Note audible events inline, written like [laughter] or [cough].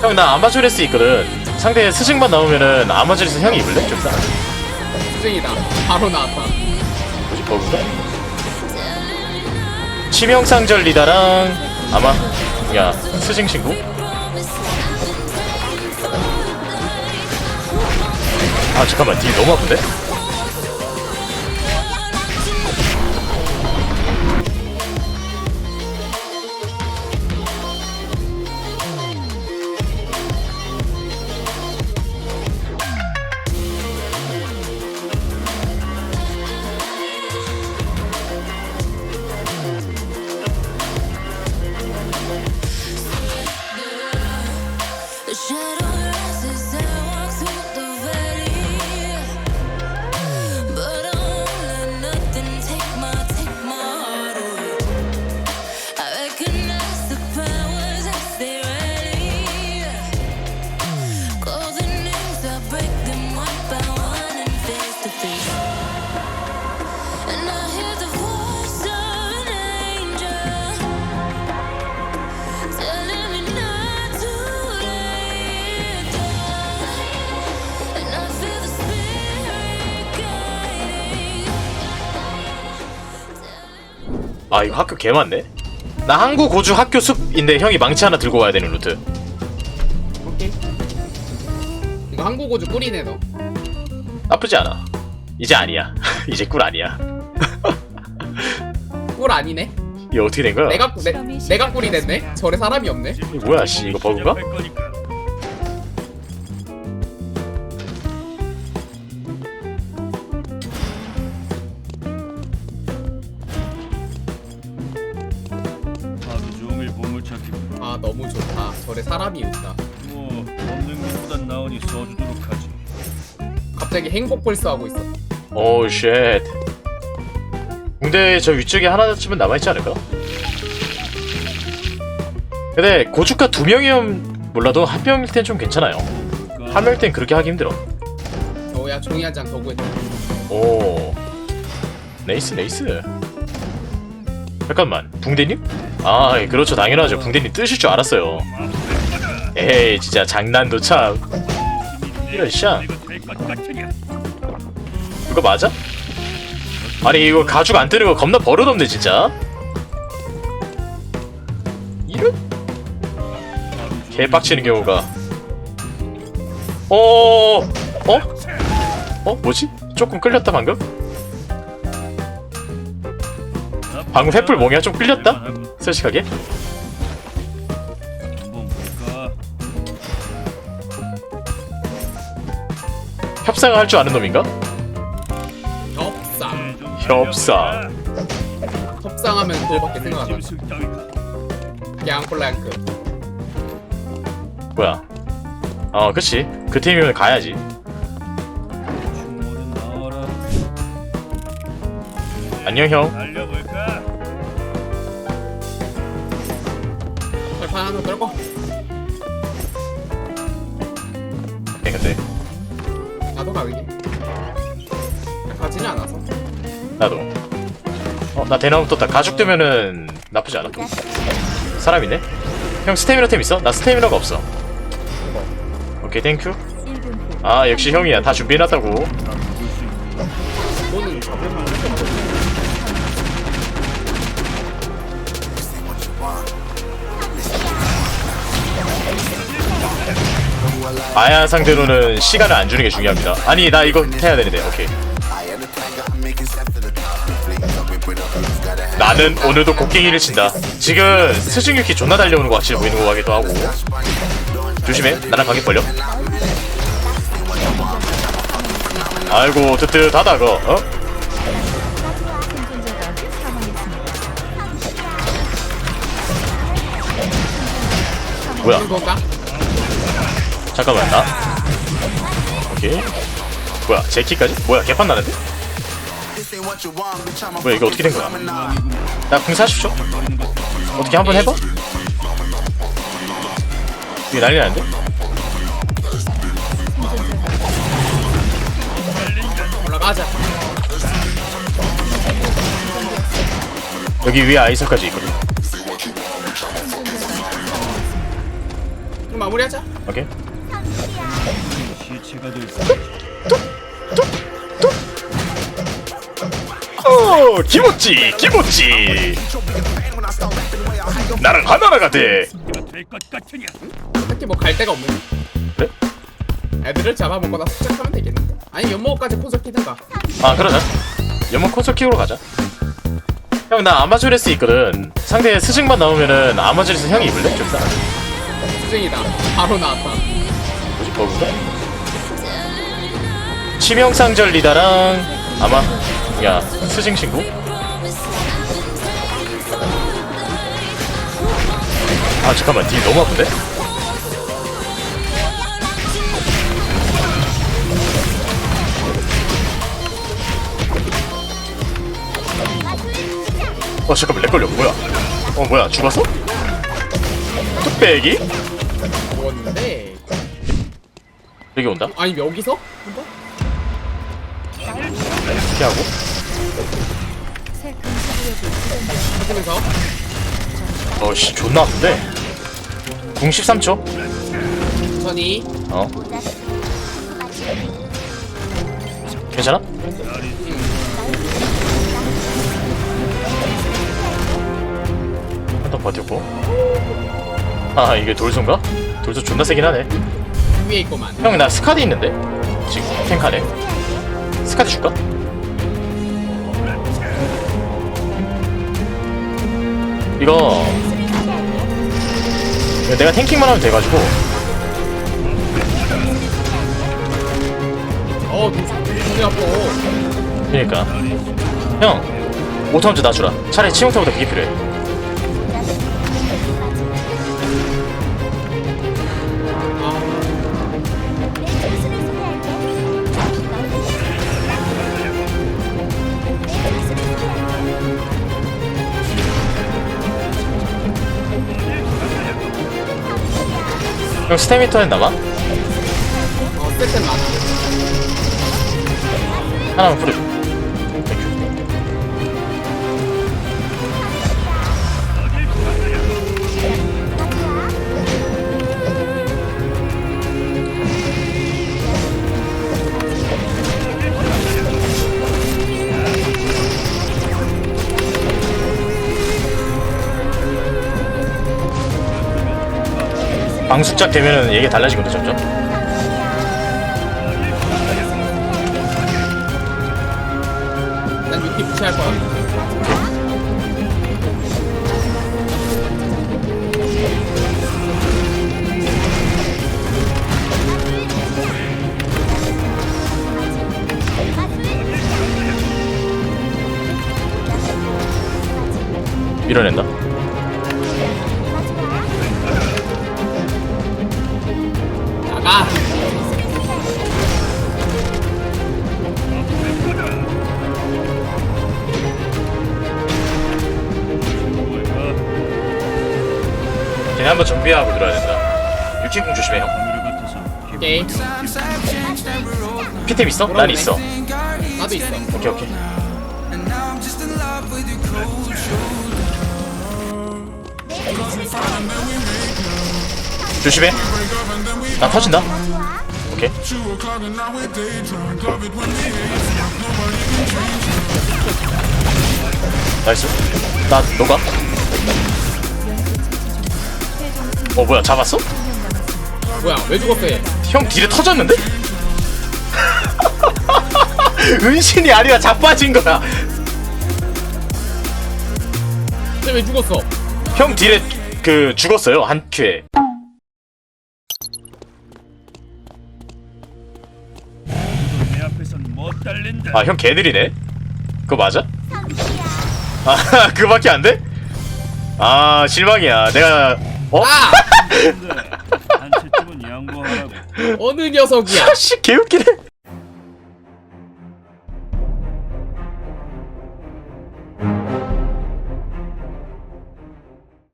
형 나 아마존에스 있거든 상대 스승만 나오면은 아마존에스 형이 입을래? 좀 싸. 수증이다. 바로 나왔다. 뭐지 버그가? 치명상절 리다랑 아마 야 스승 친구? 아 잠깐만 딜 너무 아픈데? 아 이거 학교 개 많네? 나 항구 고주 학교 숲인데 형이 망치 하나 들고 와야 되는 루트 오케이. 이거 한국어주 꿀이네 너. 나쁘지 않아 이제 아니야 [laughs] 이제 꿀 아니야 [laughs] 꿀 아니네. 이게 어떻게 된 거야? 내가 내, 내가 꿀이 됐네. 절에 사람이 없네. 이거 뭐야 씨 이거 버그가? 절에 사람이 있다. 뭐 없는 것보단 나으니 써주도록 하지 갑자기 행복 불스하고 있어. 오우 쉣 근데 저 위쪽에 하나쯤은 남아있지 않을까? 근데 고주가 두 명이면 몰라도 한 명일 땐 좀 괜찮아요 한 명일 땐 그렇게 하기 힘들어 어야 종이 한 장 더 구했다. 오 레이스 레이스 잠깐만 붕대님? 아 예, 그렇죠 당연하죠 붕대님 뜨실 줄 알았어요 에이 진짜 장난도 참 이런 샹 이거 맞아? 아니 이거 가죽 안 뜨는 거 겁나 버릇없네 진짜 이런? 개빡치는 경우가 어... 어? 어? 뭐지? 조금 끌렸다 방금? 방금 횃불 몽이가 좀 끌렸다? 솔직하게? 한번 볼까 협상을 할 줄 아는 놈인가? 협상. 협상 협상하면 그거밖에 생각 안 나. 양플랭크. 뭐야 어 그치 그 팀이면 가야지 나와라 안녕 형 달려볼 까 철판 하나 떨고. 네, 근데 나도 가위게. 가지는 않아서. 나도 어 나 대나무 떴다 가죽 뜨면은 나쁘지 않아 사람 있네? 형 스태미너 템 있어? 나 스태미너가 없어 오케이 땡큐 아 역시 형이야 다 준비해놨다고 너는 잡으면 아야 상대로는 시간을 안 주는 게 중요합니다. 아니 나 이거 해야 되는데. 오케이. 나는 오늘도 곡괭이를 친다. 지금 스승유키 존나 달려오는 것 같이 보이는 것 같기도 하고. 조심해. 나랑 가게 벌려. 아이고 뜨뜻하다 그거. 어? 뭐야? 잠깐만 나 오케이 뭐야 제키까지? 뭐야 개판 나는데? 뭐야 이거 어떻게 된 거야 나궁 40초? 어떻게 한번 해봐? 이게 난리 나는데? 올라가자. 여기 위에 아이서까지 있거든 좀 마무리하자 오케이. 어 기모찌 기모찌. 나랑 하나라가 돼? 특히 뭐 갈 데가 없는 그래? 애들을 잡아먹거나 수색하면 되겠는데? 아니 연목까지 콘솔 키든가 아 그러자. 연못 콘솔 킥으로 가자. 형 나 아마존에스 있거든. 상대 스승만 나오면은 아마존에스 형이 입을래? 좀 싸. 수증이다. 바로 나왔다. 뭐지 버그인가? 치명상절 리다랑 아마 야 스승 친구? 아 잠깐만 딜 너무 아픈데? 어 잠깐만 렉 걸려 뭐야 어 뭐야 죽었어? 뚝배기? 죽었는데 여기 온다 아니 여기서? 한번? 피하고? 찾으면서 어씨 존나 아픈데? 궁 13초? 천천히 어? 괜찮아? 한번 버텼고. 아 이게 돌소인가? 돌소 존나 세긴 하네. 위에 있고만. 형 나 스카디 있는데? 지금 탱카네 스카디 줄까? 이거 내가 탱킹만 하면 돼가지고. 어 눈이 아파 그러니까. 형 오타운즈 놔주라. 차라리 치명타보다 그게 필요해 형 스테미터는 남아? 어 많아 하나만 뿌려줘 방숙작 되면은 얘기 달라지거든 점점. 난 유키 무시할 거야 밀어낸다 나가 걔네 한번 정비하고 들어야 된다. 유키궁 조심해 형 오케이. 피템 있어? 난 있어. 나도 있어. 오케이 오케이 조심해. 나 터진다. 오케이. 나이스. 나 너가? 어 뭐야 잡았어? 뭐야 왜 죽었어 얘? 형 딜에 터졌는데? [laughs] 은신이 아니라 자빠진 거야. 쟤왜 죽었어? 형 딜에 그 죽었어요 한 큐에 아 형 개들이네 그거 맞아? 아 [laughs] 그거밖에 안 돼? 아 실망이야 내가 어? 아! [laughs] 어느 녀석이야 아씨 개웃기네